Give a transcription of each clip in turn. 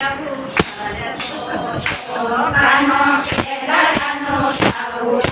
Kamu, kamu, kamu, kamu,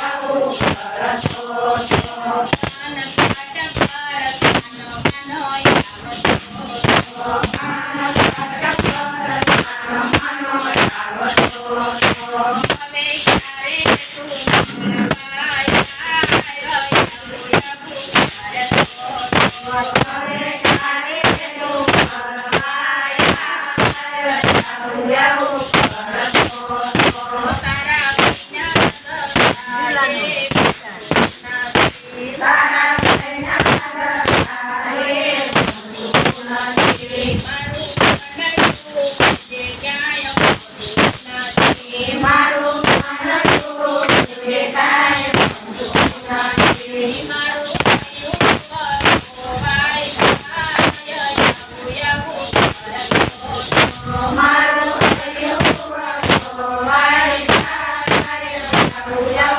Obrigada.